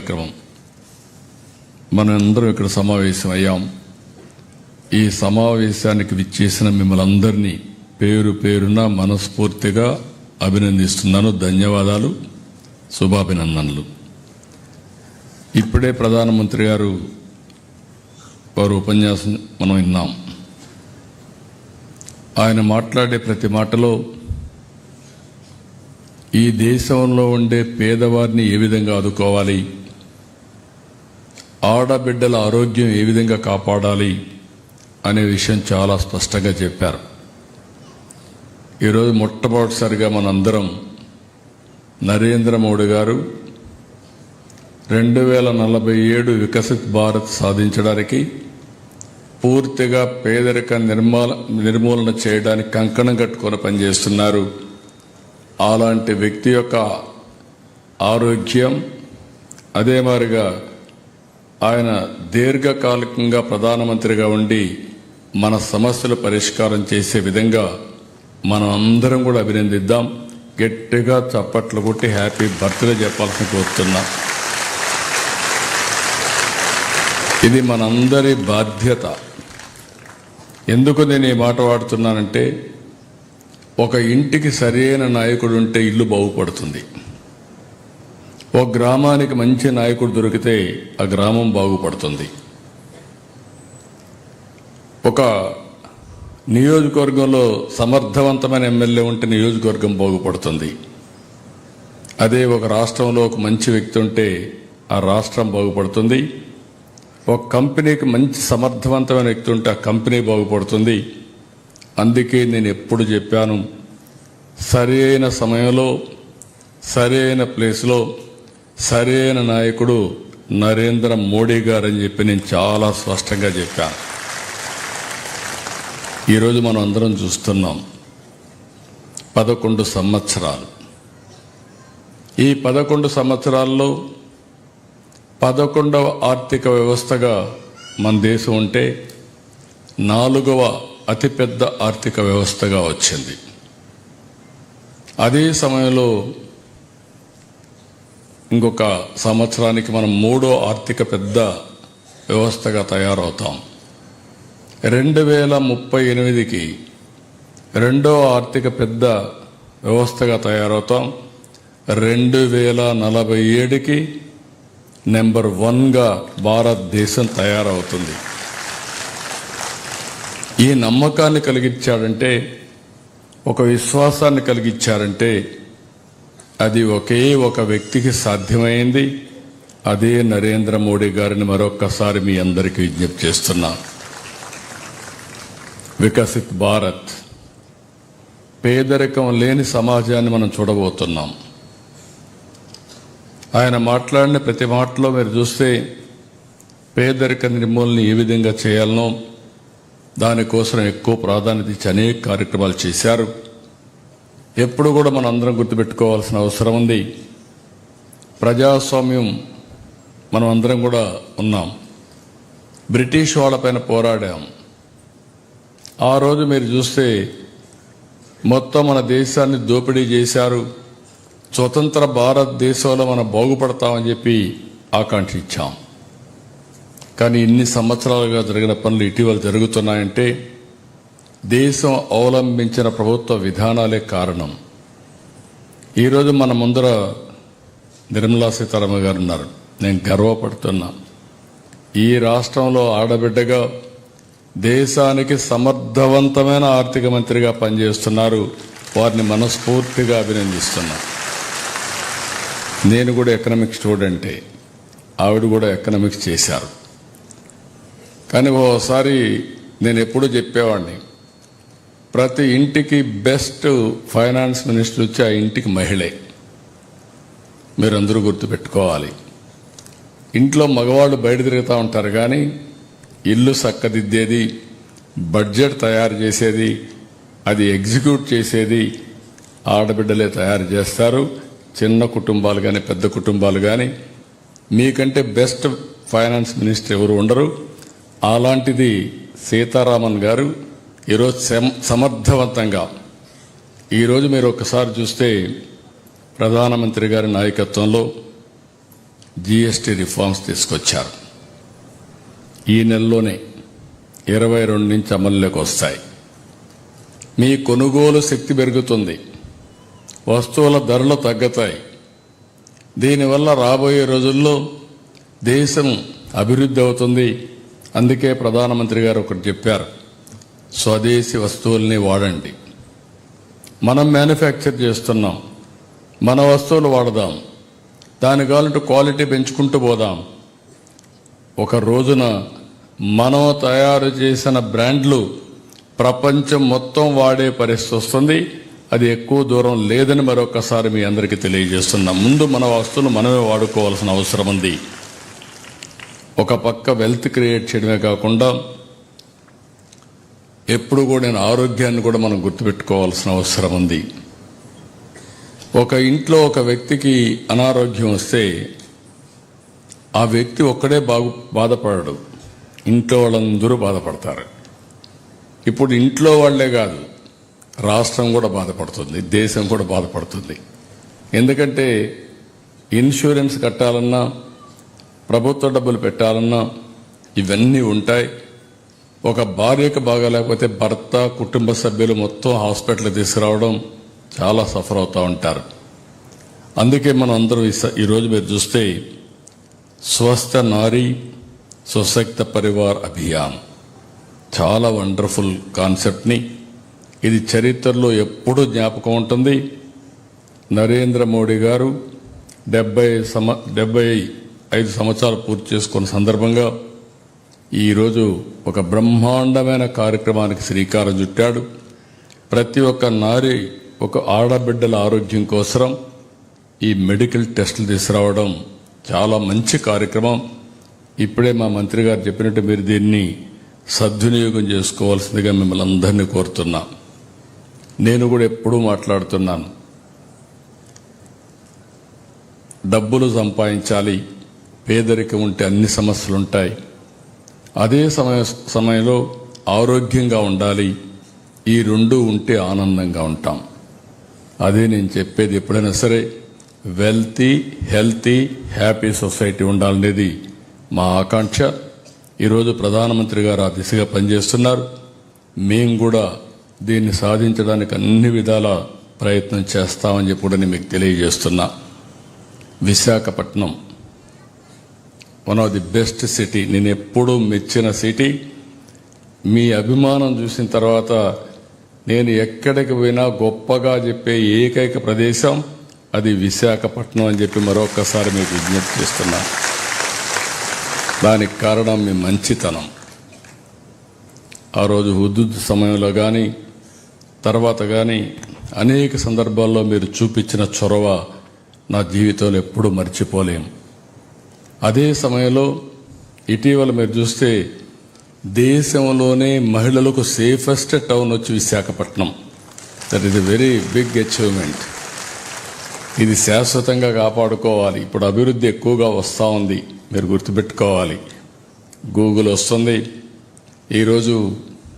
కార్యక్రమం. మనం అందరం ఇక్కడ సమావేశం అయ్యాం. ఈ సమావేశానికి విచ్చేసిన మిమ్మల్ని అందరినీ పేరు పేరున మనస్ఫూర్తిగా అభినందిస్తున్నాను. ధన్యవాదాలు. శుభాభినందనలు. ఇప్పుడే ప్రధానమంత్రి గారు వారు ఉపన్యాసం మనం విన్నాం. ఆయన మాట్లాడే ప్రతి మాటలో ఈ దేశంలో ఉండే పేదవారిని ఏ విధంగా ఆదుకోవాలి? ఆడబిడ్డల ఆరోగ్యం ఏ విధంగా కాపాడాలి అనే విషయం చాలా స్పష్టంగా చెప్పారు. ఈరోజు మొట్టమొదటిసారిగా మనందరం నరేంద్ర మోడీ గారు రెండు వేల నలభై ఏడు వికసిత్ భారత్ సాధించడానికి పూర్తిగా పేదరిక నిర్మాల నిర్మూలన చేయడానికి కంకణం కట్టుకొని పనిచేస్తున్నారు. అలాంటి వ్యక్తి యొక్క ఆరోగ్యం అదే మాదిరిగా ఆయన దీర్ఘకాలికంగా ప్రధానమంత్రిగా ఉండి మన సమస్యలు పరిష్కారం చేసే విధంగా మనం అందరం కూడా అభినందిద్దాం. గట్టిగా చప్పట్లు కొట్టి హ్యాపీ బర్త్డే చెప్పాల్సిన కోరుతున్నా. ఇది మనందరి బాధ్యత. ఎందుకు నేను ఈ మాట వాడుతున్నానంటే ఒక ఇంటికి సరైన నాయకుడు ఉంటే ఇల్లు బాగుపడుతుంది. ఒక గ్రామానికి మంచి నాయకుడు దొరికితే ఆ గ్రామం బాగుపడుతుంది. ఒక నియోజకవర్గంలో సమర్థవంతమైన ఎమ్మెల్యే ఉంటే నియోజకవర్గం బాగుపడుతుంది. అదే ఒక రాష్ట్రంలో ఒక మంచి వ్యక్తి ఉంటే ఆ రాష్ట్రం బాగుపడుతుంది. ఒక కంపెనీకి మంచి సమర్థవంతమైన వ్యక్తి ఉంటే ఆ కంపెనీ బాగుపడుతుంది. అందుకే నేను ఎప్పుడు చెప్పాను సరైన సమయంలో సరైన ప్లేస్లో సరైన నాయకుడు నరేంద్ర మోడీ గారు అని చెప్పి నేను చాలా స్పష్టంగా చెప్పాను ఈరోజు మనం అందరం చూస్తున్నాం పదకొండు సంవత్సరాలు. ఈ పదకొండు సంవత్సరాల్లో పదకొండవ ఆర్థిక వ్యవస్థగా మన దేశం ఉంటే నాలుగవ అతిపెద్ద ఆర్థిక వ్యవస్థగా వచ్చింది. అదే సమయంలో ఇంకొక సంవత్సరానికి మనం మూడో ఆర్థిక పెద్ద వ్యవస్థగా తయారవుతాం. రెండు వేల ముప్పై ఎనిమిదికి రెండో ఆర్థిక పెద్ద వ్యవస్థగా తయారవుతాం. రెండు వేల నలభై ఏడుకి నెంబర్ వన్గా భారతదేశం తయారవుతుంది. ఈ నమ్మకాన్ని కలిగించాడంటే ఒక విశ్వాసాన్ని కలిగించారంటే అది ఒకే ఒక వ్యక్తికి సాధ్యమైంది. అదే నరేంద్ర మోడీ గారిని మరొక్కసారి మీ అందరికీ విజ్ఞప్తి చేస్తున్నా. వికసిత్ భారత్. పేదరికం లేని సమాజాన్ని మనం చూడబోతున్నాం. ఆయన మాట్లాడిన ప్రతి మాటలో మీరు చూస్తే పేదరిక నిర్మూలన ఏ విధంగా చేయాలనో దానికోసం ఎక్కువ ప్రాధాన్యత ఇచ్చి అనేక కార్యక్రమాలు చేశారు. ఎప్పుడు కూడా మనం అందరం గుర్తుపెట్టుకోవాల్సిన అవసరం ఉంది. ప్రజాస్వామ్యం మనం అందరం కూడా ఉన్నాం. బ్రిటిష్ వాళ్ళపైన పోరాడాం. ఆ రోజు మీరు చూస్తే మొత్తం మన దేశాన్ని దోపిడీ చేశారు. స్వతంత్ర భారతదేశంలో మనం బాగుపడతామని చెప్పి ఆకాంక్షించాం. కానీ ఇన్ని సంవత్సరాలుగా జరిగిన పనులు ఇటీవల జరుగుతున్నాయంటే దేశం అవలంబించిన ప్రభుత్వ విధానాలే కారణం. ఈరోజు మన ముందర నిర్మలా సీతారామన్ గారు ఉన్నారు. నేను గర్వపడుతున్నా. ఈ రాష్ట్రంలో ఆడబిడ్డగా దేశానికి సమర్థవంతమైన ఆర్థిక మంత్రిగా పనిచేస్తున్నారు. వారిని మనస్ఫూర్తిగా అభినందిస్తున్నా. నేను కూడా ఎకనామిక్స్ స్టూడెంటే. ఆవిడ కూడా ఎకనామిక్స్ చేశారు. కానీ ఓసారి నేను ఎప్పుడూ చెప్పేవాడిని. ప్రతి ఇంటికి బెస్ట్ ఫైనాన్స్ మినిస్టర్ వచ్చి ఆ ఇంటికి మహిళే. మీరందరూ గుర్తుపెట్టుకోవాలి. ఇంట్లో మగవాళ్ళు బయట తిరుగుతూ ఉంటారు కానీ ఇల్లు చక్కదిద్దేది బడ్జెట్ తయారు చేసేది అది ఎగ్జిక్యూట్ చేసేది ఆడబిడ్డలే తయారు చేస్తారు. చిన్న కుటుంబాలు కానీ పెద్ద కుటుంబాలు కానీ మీకంటే బెస్ట్ ఫైనాన్స్ మినిస్టర్ ఎవరు ఉండరు. అలాంటిది సీతారామన్ గారు ఈరోజు సమ- సమర్థవంతంగా. ఈరోజు మీరు ఒకసారి చూస్తే ప్రధానమంత్రి గారి నాయకత్వంలో జిఎస్టీ రిఫార్మ్స్ తీసుకొచ్చారు. ఈ నెలలోనే ఇరవై రెండు నుంచి అమల్లోకి వస్తాయి. మీ కొనుగోలు శక్తి పెరుగుతుంది. వస్తువుల ధరలు తగ్గుతాయి. దీనివల్ల రాబోయే రోజుల్లో దేశం అభివృద్ధి అవుతుంది. అందుకే ప్రధానమంత్రి గారు ఒకటి చెప్పారు. స్వదేశీ వస్తువుల్ని వాడండి. మనం మ్యానుఫ్యాక్చర్ చేస్తున్నాం. మన వస్తువులు వాడదాం. దాని కావాలంటే క్వాలిటీ పెంచుకుంటూ పోదాం. ఒక రోజున మనం తయారు చేసిన బ్రాండ్లు ప్రపంచం మొత్తం వాడే పరిస్థితి వస్తుంది. అది ఎక్కువ దూరం లేదని మరొకసారి మీ అందరికీ తెలియజేస్తున్నాం. ముందు మన వస్తువులు మనమే వాడుకోవాల్సిన అవసరం ఉంది. ఒక పక్క వెల్త్ క్రియేట్ చేయడమే కాకుండా ఎప్పుడు కూడా నేను ఆరోగ్యాన్ని కూడా మనం గుర్తుపెట్టుకోవాల్సిన అవసరం ఉంది. ఒక ఇంట్లో ఒక వ్యక్తికి అనారోగ్యం వస్తే ఆ వ్యక్తి ఒక్కడే బాగు బాధపడడు. ఇంట్లో వాళ్ళందరూ బాధపడతారు. ఇప్పుడు ఇంట్లో వాళ్ళే కాదు రాష్ట్రం కూడా బాధపడుతుంది దేశం కూడా బాధపడుతుంది. ఎందుకంటే ఇన్సూరెన్స్ కట్టాలన్నా ప్రభుత్వ డబ్బులు పెట్టాలన్నా ఇవన్నీ ఉంటాయి. ఒక భార్యకు బాగాలేకపోతే భర్త కుటుంబ సభ్యులు మొత్తం హాస్పిటల్ తీసుకురావడం చాలా సఫర్ అవుతూ ఉంటారు. అందుకే మనం అందరూ ఈ- ఈరోజు మీరు చూస్తే స్వస్థ నారీ సుశక్త పరివార్ అభియాన్. చాలా వండర్ఫుల్ కాన్సెప్ట్ని. ఇది చరిత్రలో ఎప్పుడూ జ్ఞాపకం ఉంటుంది. నరేంద్ర మోడీ గారు డెబ్బై సమ డెబ్బై ఐదు సంవత్సరాలు పూర్తి చేసుకున్న సందర్భంగా ఈరోజు ఒక బ్రహ్మాండమైన కార్యక్రమానికి శ్రీకారం చుట్టాడు. ప్రతి ఒక్క నారి ఒక ఆడబిడ్డల ఆరోగ్యం కోసరం ఈ మెడికల్ టెస్టులు తీసుకురావడం చాలా మంచి కార్యక్రమం. ఇప్పుడే మా మంత్రి గారు చెప్పినట్టు మీరు దీన్ని సద్వినియోగం చేసుకోవాల్సిందిగా మిమ్మల్ని అందరినీ కోరుతున్నా. నేను కూడా ఎప్పుడూ మాట్లాడుతున్నాను. డబ్బులు సంపాదించాలి పేదరికం ఉంటే అన్ని సమస్యలు ఉంటాయి. అదే సమయ సమయంలో ఆరోగ్యంగా ఉండాలి. ఈ రెండు ఉంటే ఆనందంగా ఉంటాం. అదే నేను చెప్పేది ఎప్పుడైనా సరే వెల్తీ హెల్తీ హ్యాపీ సొసైటీ ఉండాలనేది మా ఆకాంక్ష. ఈరోజు ప్రధానమంత్రి గారు ఆ దిశగా పనిచేస్తున్నారు. మేము కూడా దీన్ని సాధించడానికి అన్ని విధాల ప్రయత్నం చేస్తామని చెప్పి కూడా నేను మీకు తెలియజేస్తున్నా. Visakhapatnam one of the best city నేను ఎప్పుడూ మెచ్చిన సిటీ మీ అభిమానం చూసిన తర్వాత నేను ఎక్కడికి పోయినా గొప్పగా చెప్పే ఏకైక ప్రదేశం అది విశాఖపట్నం అని చెప్పి మరొకసారి మీకు విజ్ఞప్తి చేస్తున్నా. దానికి కారణం మీ మంచితనం. ఆ రోజు హుద్దుద్ సమయంలో కానీ తర్వాత కానీ అనేక సందర్భాల్లో మీరు చూపించిన చొరవ నా జీవితంలో ఎప్పుడూ మర్చిపోలేము అదే సమయంలో ఇటీవల మీరు చూస్తే దేశంలోనే మహిళలకు సేఫెస్ట్ టౌన్ వచ్చి Visakhapatnam. That is a very big achievement ఇది శాశ్వతంగా కాపాడుకోవాలి. ఇప్పుడు అభివృద్ధి ఎక్కువగా వస్తూ ఉంది. మీరు గుర్తుపెట్టుకోవాలి. గూగుల్ వస్తుంది. ఈరోజు